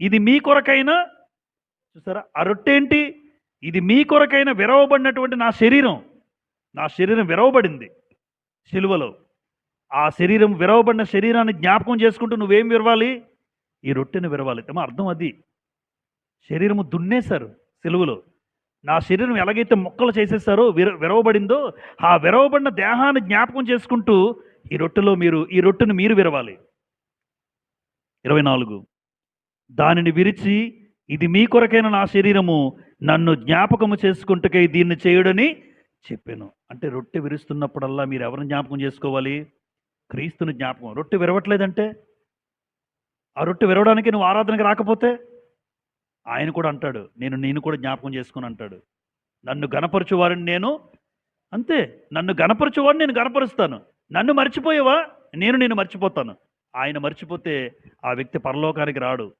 ఇది మీ కొరకైనా చూసారా? ఆ రొట్టె ఏంటి ఇది మీ కొరకైన విరవబడినటువంటి నా శరీరం. నా శరీరం విరవబడింది సిలువలో. ఆ శరీరం విరవబడిన శరీరాన్ని జ్ఞాపకం చేసుకుంటూ నువ్వేం విరవాలి? ఈ రొట్టెను విరవాలి. తమ అర్థం అది. శరీరము దున్నేశారు సెలువులో. నా శరీరం ఎలాగైతే మొక్కలు చేసేసారో విర విరవబడిందో ఆ విరవబడిన దేహాన్ని జ్ఞాపకం చేసుకుంటూ ఈ రొట్టెలో మీరు ఈ రొట్టెను మీరు విరవాలి. ఇరవై నాలుగు. దానిని విరిచి ఇది మీ కొరకైన నా శరీరము నన్ను జ్ఞాపకము చేసుకుంటకై దీన్ని చేయుడని చెప్పాను. అంటే రొట్టె విరుస్తున్నప్పుడల్లా మీరు ఎవరిని జ్ఞాపకం చేసుకోవాలి? క్రీస్తుని జ్ఞాపకం. రొట్టె విరవట్లేదంటే? ఆ రొట్టె విరవడానికి నువ్వు ఆరాధనకి రాకపోతే? ఆయన కూడా అంటాడు నేను నేను కూడా జ్ఞాపకం చేసుకుని అంటాడు. నన్ను గనపరచువారిని నేను? అంతే. నన్ను గనపరచువాడిని నేను గనపరుస్తాను నన్ను మర్చిపోయేవా? నేను నేను మర్చిపోతాను. ఆయన మర్చిపోతే ఆ వ్యక్తి పరలోకానికి రాడు.